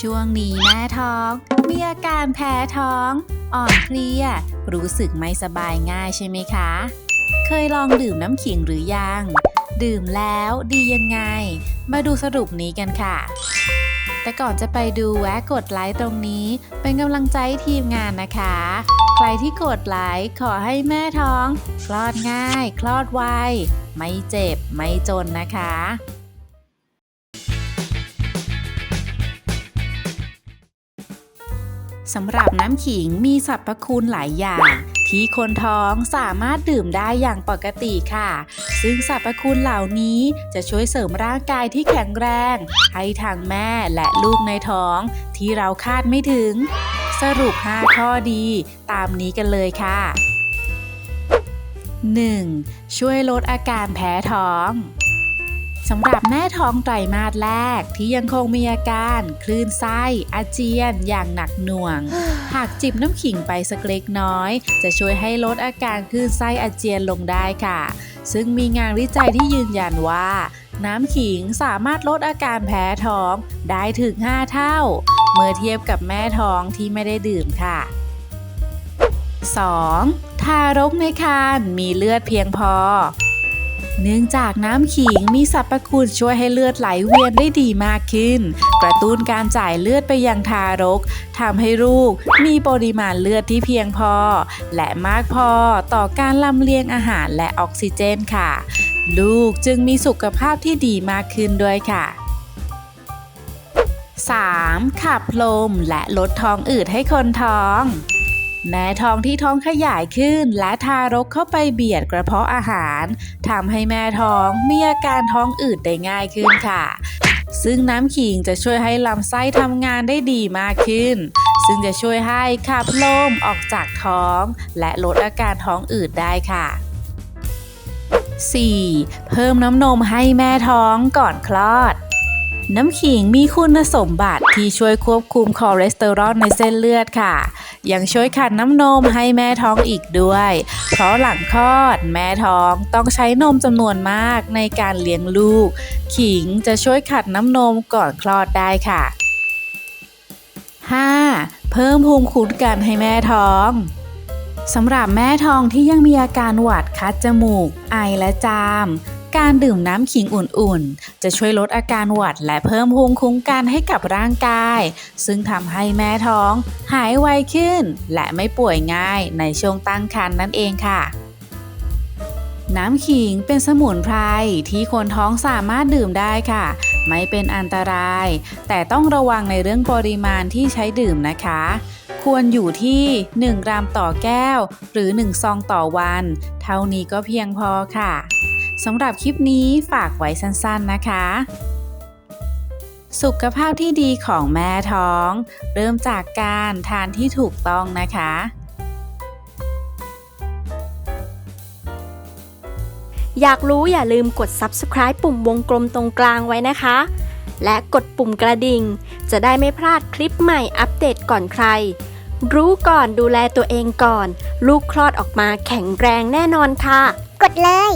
ช่วงนี้แม่ท้อง มีอาการแพ้ท้อง อ่อนเพลีย รู้สึกไม่สบายง่ายใช่ไหมคะ เคยลองดื่มน้ำขิงหรือยัง ดื่มแล้วดียังไง มาดูสรุปนี้กันค่ะ แต่ก่อนจะไปดูแวะกดไลค์ตรงนี้ เป็นกำลังใจทีมงานนะคะ ใครที่กดไลค์ขอให้แม่ท้อง คลอดง่าย คลอดไวไม่เจ็บไม่จนนะคะ สำหรับน้ำขิงมีสรรพคุณหลายอย่าง ที่คนท้องสามารถดื่มได้อย่างปกติค่ะ ซึ่งสรรพคุณเหล่านี้จะช่วยเสริมร่างกายที่แข็งแรง ให้ทางแม่และลูกในท้องที่เราคาดไม่ถึง สรุป 5 ข้อดีตามนี้กันเลยค่ะ 1. ช่วยลดอาการแพ้ท้อง สำหรับแม่ท้องไตรมาสแรกที่ยังคงมีอาการ คลื่นไส้ อาเจียน อย่างหนักหน่วง หากจิบน้ำขิงไปสักเล็กน้อย จะช่วยให้ลดอาการคลื่นไส้อาเจียนลงได้ค่ะ ซึ่งมีงานวิจัยที่ยืนยันว่า น้ำขิงสามารถลดอาการแพ้ท้องได้ถึง 5 เท่า เมื่อเทียบกับแม่ท้องที่ไม่ได้ดื่มค่ะ 2. ทารกในครรภ์มีเลือดเพียงพอ เนื่องจากน้ำขิงมีสรรพคุณช่วยให้เลือดไหลเวียนได้ดีมากขึ้น กระตุ้นการจ่ายเลือดไปยังทารกทำให้ลูกมีปริมาณเลือดที่เพียงพอ และมากพอต่อการลำเลียงอาหารและออกซิเจนค่ะ ลูกจึงมีสุขภาพที่ดีมากขึ้นด้วยค่ะ 3. ขับลมและลดท้องอืดให้คนท้อง แม่ท้องที่ท้องขยายขึ้น และทารกเข้าไปเบียดกระเพาะอาหารทำให้แม่ท้องมีอาการท้องอืดได้ง่ายขึ้นค่ะ ซึ่งน้ำขิงจะช่วยให้ลำไส้ทำงานได้ดีมากขึ้น ซึ่งจะช่วยให้ขับลมออกจากท้อง และลดอาการท้องอืดได้ค่ะ 4. เพิ่มน้ำนมให้แม่ท้องก่อนคลอดน้ำขิงมีคุณสมบัติที่ช่วยควบคุมคอเลสเตอรอลในเส้นเลือดค่ะ ยังช่วยขัดน้ำนมให้แม่ท้องอีกด้วย เพราะหลังคลอดแม่ท้องต้องใช้นมจำนวนมากในการเลี้ยงลูก ขิงจะช่วยขัดน้ำนมก่อนคลอดได้ค่ะ 5. เพิ่มภูมิคุ้มกันให้แม่ท้องสำหรับแม่ท้องที่ยังมีอาการหวัดคัดจมูก ไอและจาม การดื่มน้ำขิงอุ่นๆ จะช่วยลดอาการหวัดและเพิ่มภูมิคุ้มกันให้กับร่างกาย ซึ่งทำให้แม่ท้อง หายไวขึ้น และไม่ป่วยง่ายในช่วงตั้งครรภ์นั่นเองค่ะน้ำขิงเป็นสมุนไพรที่คนท้องสามารถดื่มได้ค่ะ ไม่เป็นอันตราย แต่ต้องระวังในเรื่องปริมาณที่ใช้ดื่มนะคะ ควรอยู่ที่ 1 กรัมต่อแก้ว หรือ 1 ซองต่อวัน เท่านี้ก็เพียงพอค่ะ สำหรับคลิปนี้ฝากไว้สั้นๆนะคะ สุขภาพที่ดีของแม่ท้อง เริ่มจากการทานที่ถูกต้องนะคะ อยากรู้อย่าลืมกด subscribe ปุ่มวงกลมตรงกลางไว้นะคะ และกดปุ่มกระดิ่ง จะได้ไม่พลาดคลิปใหม่อัปเดตก่อนใคร รู้ก่อนดูแลตัวเองก่อน ลูกคลอดออกมาแข็งแรงแน่นอนค่ะ กดเลย